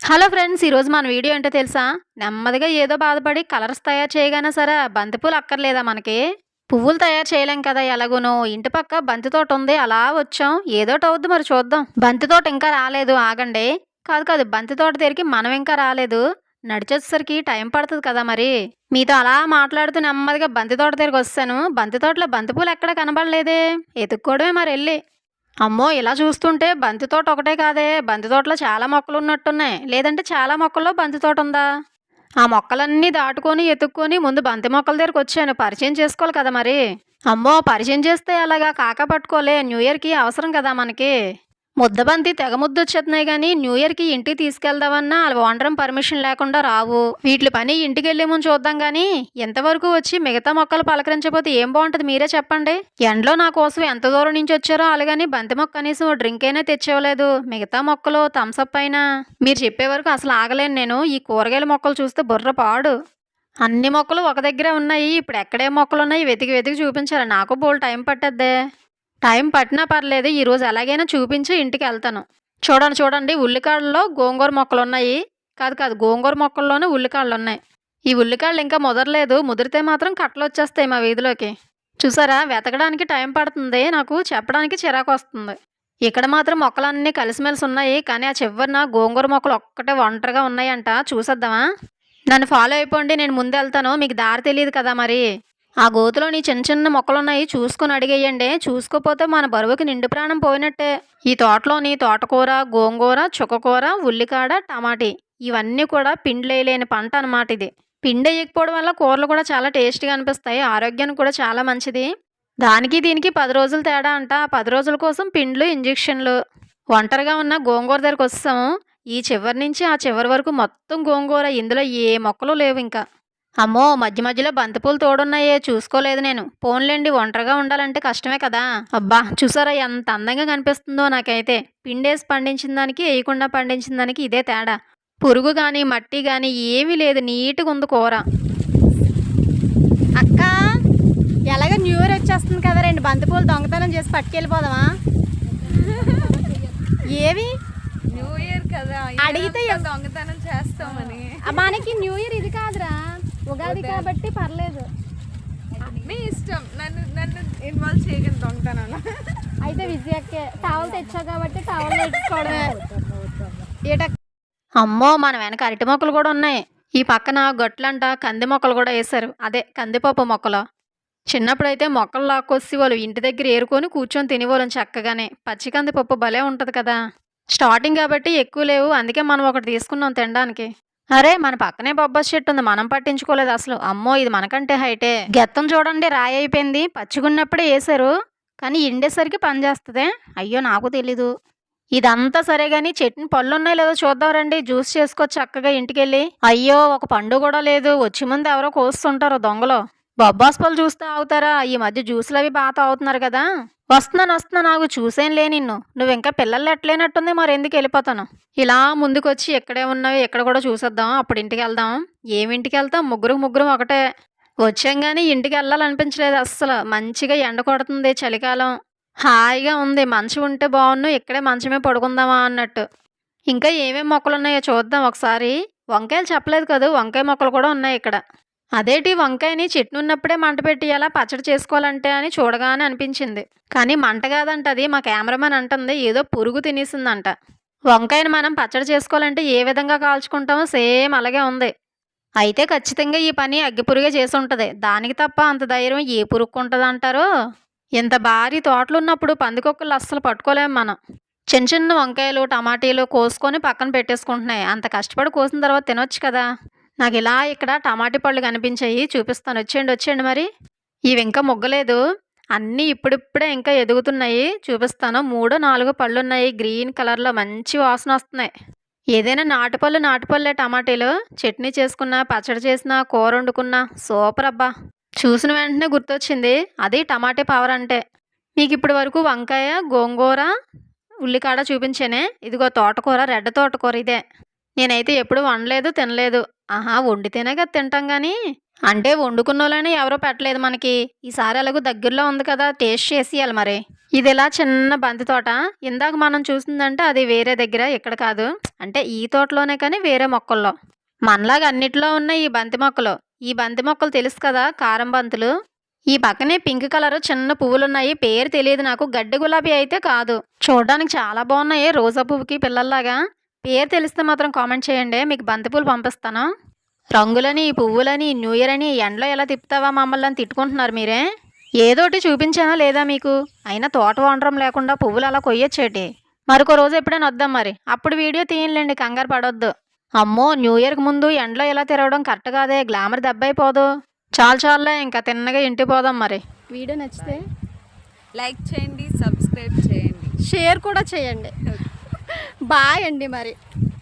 Hello friends ఈరోజు మన video ఏంటో తెలుసా? నెమ్మదిగా ఏదో బాధపడి కలర్స్ తయారు చేయగానే సరే బంతిపూలు అక్కర్లేదా మనకి? పువ్వులు తయారు చేయలేం కదా ఎలాగోనో. ఇంటి పక్క బంతి తోట ఉంది అలా వచ్చాం. ఏదోటి అవుద్ది మరి చూద్దాం. బంతి తోట ఇంకా రాలేదు ఆగండి. కాదు కాదు బంతి తోట దగ్గరికి మనం ఇంకా రాలేదు. నడిచేసరికి టైం పడుతుంది కదా మరి. మీతో అలా మాట్లాడుతూ నెమ్మదిగా బంతి తోట దగ్గరికి వస్తాను. బంతి తోటలో బంతిపూలు ఎక్కడ కనబడలేదే? ఎతుక్కోవడమే మరి వెళ్ళి. అమ్మో ఇలా చూస్తుంటే బంతి తోట ఒకటే కాదే. బంతి తోటలో చాలా మొక్కలు ఉన్నట్టున్నాయి. లేదంటే చాలా మొక్కల్లో బంతి తోట ఉందా? ఆ మొక్కలన్నీ దాటుకొని ఎత్తుక్కొని ముందు బంతి మొక్కల దగ్గరికి వచ్చాను. పరిచయం చేసుకోవాలి కదా మరి. అమ్మో పరిచయం చేస్తే అలాగా కాక పట్టుకోలే. న్యూ ఇయర్కి అవసరం కదా మనకి. ముద్దబంతి తెగ ముద్దు వచ్చేస్తున్నాయి కానీ న్యూ ఇయర్కి ఇంటికి తీసుకెళ్దామన్నా వాళ్ళ ఓనరం పర్మిషన్ లేకుండా రావు. వీటి పని ఇంటికి వెళ్ళే ముందు చూద్దాం కానీ ఎంతవరకు వచ్చి మిగతా మొక్కలు పలకరించకపోతే ఏం బాగుంటుంది మీరే చెప్పండి. ఎండలో నా కోసం ఎంత దూరం నుంచి వచ్చారో అలాగని బంతి మొక్క కనీసం డ్రింక్ అయినా తెచ్చేవలేదు మిగతా మొక్కలు థమ్సప్ అయినా. మీరు చెప్పే వరకు అసలు ఆగలేను నేను. ఈ కూరగాయల మొక్కలు చూస్తే బుర్ర పాడు. అన్ని మొక్కలు ఒక దగ్గరే ఉన్నాయి. ఇప్పుడు ఎక్కడే మొక్కలు ఉన్నాయి వెతికి వెతికి చూపించాలి. నాకు బోల్ టైం పట్టద్దే. టైం పట్టినా పర్లేదు ఈరోజు ఎలాగైనా చూపించి ఇంటికి వెళ్తాను. చూడండి చూడండి ఉల్లికాడలో గోంగూర మొక్కలు ఉన్నాయి కాదు కాదు గోంగూర మొక్కల్లోనే ఉల్లికాడలు ఉన్నాయి ఈ ఉల్లికాడలు ఇంకా ముదరలేదు. ముదిరితే మాత్రం కట్టలు వచ్చేస్తాయి మా వీధిలోకి. చూసారా? వెతకడానికి టైం పడుతుంది. నాకు చెప్పడానికి చిరాకు వస్తుంది. ఇక్కడ మాత్రం మొక్కలన్నీ కలిసిమెలిసి ఉన్నాయి. కానీ ఆ చివరిన గోంగూర మొక్కలు ఒక్కటే ఒంటరిగా ఉన్నాయంట. చూసేద్దామా? నన్ను ఫాలో అయిపోండి. నేను ముందు వెళ్తాను. మీకు దారి తెలియదు కదా మరి. ఆ గోతులోని చిన్న చిన్న మొక్కలు ఉన్నాయి చూసుకొని అడిగేయండి. చూసుకోపోతే మన బరువుకి నిండు ప్రాణం పోయినట్టే. ఈ తోటలోని తోటకూర గోంగూర చుక్కకూర ఉల్లికాడ టమాటీ ఇవన్నీ కూడా పిండిలేయలేని పంట అన్నమాట ఇది. పిండి వేయకపోవడం వల్ల కూరలు కూడా చాలా టేస్టీగా అనిపిస్తాయి. ఆరోగ్యానికి కూడా చాలా మంచిది. దానికి దీనికి పది రోజులు తేడా అంట. ఆ పది రోజుల కోసం పిండ్లు ఇంజెక్షన్లు. ఒంటరిగా ఉన్న గోంగూర దగ్గరకు వస్తాము ఈ చివరి నుంచి ఆ చివరి వరకు మొత్తం గోంగూర. ఇందులో ఏ మొక్కలు లేవు ఇంకా. అమ్మో మధ్య మధ్యలో బంతిపూలు తోడున్నాయే చూసుకోలేదు నేను. పోన్లేండి ఒంటరిగా ఉండాలంటే కష్టమే కదా. అబ్బా చూసారా ఎంత అందంగా కనిపిస్తుందో నాకైతే. పిండేసి పండించిన దానికి వేయకుండా పండించిన దానికి ఇదే తేడా. పురుగు కానీ మట్టి కానీ ఏమీ లేదు నీట్గా ఉంది కూర. అక్క ఎలాగ న్యూ ఇయర్ వచ్చేస్తుంది కదా రెండు బంతిపూలు దొంగతనం చేసి పట్టుకెళ్ళిపోదామా? ఏవి? న్యూ ఇయర్ కదా అడిగితే దొంగతనం చేస్తామని. మనకి న్యూ ఇయర్ ఇది కాదురా. ఉగాది కాబట్టి పర్లేదు. మీ ఇష్టం. నన్ను నన్ను ఇన్వాల్వ్ చేయగలను దొంగతనాలు. అయితే విజయక్కే టవల్ తెచ్చావు కాబట్టి టవల్ తెచ్చుకోవడమే ఏట? అమ్మో మన వెనక అరటి మొక్కలు కూడా ఉన్నాయి. ఈ పక్కన గొట్లంట కంది మొక్కలు కూడా వేశారు. అదే కందిపప్పు మొక్కలు. చిన్నప్పుడైతే మొక్కలు లాక్కొచ్చి వాళ్ళు ఇంటి దగ్గర ఏరుకొని కూర్చొని తినేవాళ్ళం చక్కగానే. పచ్చి కందిపప్పు భలే ఉంటుంది కదా. స్టార్టింగ్ కాబట్టి ఎక్కువ లేవు. అందుకే మనం ఒకటి తీసుకున్నాం తినడానికి. అరే మన పక్కనే బొబ్బస్ చెట్టు ఉంది. మనం పట్టించుకోలేదు అసలు. అమ్మో ఇది మనకంటే హైటే. గెత్తం చూడండి రాయి అయిపోయింది. పచ్చిగున్నప్పుడే వేశారు. కానీ ఎండేసరికి పనిచేస్తుంది అయ్యో నాకు తెలీదు. ఇదంతా సరే కానీ చెట్ని పళ్ళు ఉన్నాయో లేదో చూద్దాం రండి. జ్యూస్ చేసుకోవచ్చు చక్కగా ఇంటికెళ్ళి. అయ్యో ఒక పండు కూడా లేదు. వచ్చి ముందు ఎవరో కోస్తుంటారు దొంగలు. బొబ్బాస్ పళ్ళు చూస్తే ఆగుతారా? ఈ మధ్య జ్యూసులు అవి బాగా అవుతున్నారు కదా. వస్తున్నాను వస్తున్నా నాకు చూసేం లే నిన్ను. నువ్వు ఇంకా పిల్లలు ఎట్లేనట్టుంది మరి ఎందుకు వెళ్ళిపోతాను? ఇలా ముందుకొచ్చి ఎక్కడే ఉన్నవి? ఎక్కడ కూడా చూసేద్దాం. అప్పుడు ఇంటికి వెళ్దాం. ఏమింటికి వెళ్తాం? ముగ్గురు ముగ్గురు ఒకటే. వచ్చాం కానీ ఇంటికి వెళ్ళాలనిపించలేదు అస్సలు. మంచిగా ఎండ కొడుతుంది చలికాలం. హాయిగా ఉంది. మంచం ఉంటే బాగున్ను ఇక్కడే మంచమే పడుకుందామా అన్నట్టు. ఇంకా ఏమేమి మొక్కలు ఉన్నాయో చూద్దాం ఒకసారి. వంకాయలు చెప్పలేదు కదా? వంకాయ మొక్కలు కూడా ఉన్నాయి ఇక్కడ. అదేటి వంకాయని చెట్టు ఉన్నప్పుడే మంట పెట్టి ఎలా పచ్చడి చేసుకోవాలంటే అని చూడగానే అనిపించింది. కానీ మంట కాదంట అది మా కెమెరామెన్ అంటుంది ఏదో పురుగు తినేసిందంట. వంకాయని మనం పచ్చడి చేసుకోవాలంటే ఏ విధంగా కాల్చుకుంటామో సేమ్ అలాగే ఉంది. అయితే ఖచ్చితంగా ఈ పని అగ్గిపురుగే చేసి ఉంటుంది. దానికి తప్ప అంత ధైర్యం ఏ పురుక్కుంటుంది అంటారో ఇంత భారీ తోటలు ఉన్నప్పుడు పందికొక్కలు అస్సలు పట్టుకోలేము మనం. చిన్న చిన్న వంకాయలు టమాటీలు కోసుకొని పక్కన పెట్టేసుకుంటున్నాయి. అంత కష్టపడి కోసిన తర్వాత తినొచ్చు కదా? నాకు ఇలా ఇక్కడ టమాటీ పళ్ళు కనిపించాయి. చూపిస్తాను. వచ్చేయండి వచ్చేయండి మరి. ఇవి ఇంకా మొగ్గలేదు. అన్నీ ఇప్పుడిప్పుడే ఇంకా ఎదుగుతున్నాయి. చూపిస్తాను. మూడు నాలుగు పళ్ళు ఉన్నాయి గ్రీన్ కలర్లో మంచి వాసన వస్తున్నాయి. ఏదైనా నాటుపళ్ళు నాటుపళ్ళే టమాటీలు. చట్నీ చేసుకున్నా పచ్చడి చేసినా కూర వండుకున్నా. సూపర్ అబ్బా. చూసిన వెంటనే గుర్తొచ్చింది. అది టమాటే పవర్ అంటే. మీకు ఇప్పటి వరకు వంకాయ గోంగూర ఉల్లికాడ చూపించానే. ఇదిగో తోటకూర రెడ్ తోటకూర ఇదే. నేనైతే ఎప్పుడు వండలేదు తినలేదు. ఆహా వండితేనే కదా తింటాం కానీ అంటే వండుకున్న వాళ్ళని ఎవరో పెట్టలేదు మనకి. ఈసారి ఎలాగో దగ్గరలో ఉంది కదా టేస్ట్ చేసి మరి. ఇది ఇలా చిన్న బంతి తోట. ఇందాక మనం చూసిందంటే అది వేరే దగ్గర ఇక్కడ కాదు. అంటే ఈ తోటలోనే కానీ వేరే మొక్కల్లో. మనలాగా అన్నిట్లో ఉన్న ఈ బంతి మొక్కలు. ఈ బంతి మొక్కలు తెలుసు కదా కారం బంతులు. ఈ పక్కనే పింక్ కలర్ చిన్న పువ్వులు ఉన్నాయి పేరు తెలియదు నాకు. గడ్డి గులాబీ అయితే కాదు. చూడడానికి చాలా బాగున్నాయి రోజా పువ్వుకి పిల్లల్లాగా. పేరు తెలిస్తే మాత్రం కామెంట్ చేయండి. మీకు బంతి పూలు పంపిస్తాను? రంగులని పువ్వులని న్యూ ఇయర్ అని ఎండలో ఎలా తిప్పుతావా మమ్మల్ని అని తిట్టుకుంటున్నారు మీరే? ఏదోటి చూపించానా లేదా మీకు? అయినా తోట వండరం లేకుండా పువ్వులు అలా కొయ్యొచ్చేటి. మరొక రోజు ఎప్పుడైనా వద్దాం మరి. అప్పుడు వీడియో తీయలేండి కంగారు పడొద్దు. అమ్మో న్యూ ఇయర్కి ముందు ఎండలో ఎలా తిరగడం కరెక్ట్ కాదే? గ్లామర్ దెబ్బైపోదు చాలు చాలులే ఇంకా తిన్నగా ఇంటికి పోదాం మరి. వీడియో నచ్చితే లైక్ చేయండి సబ్స్క్రైబ్ చేయండి. షేర్ కూడా చేయండి. బాయ్ అండి మరి.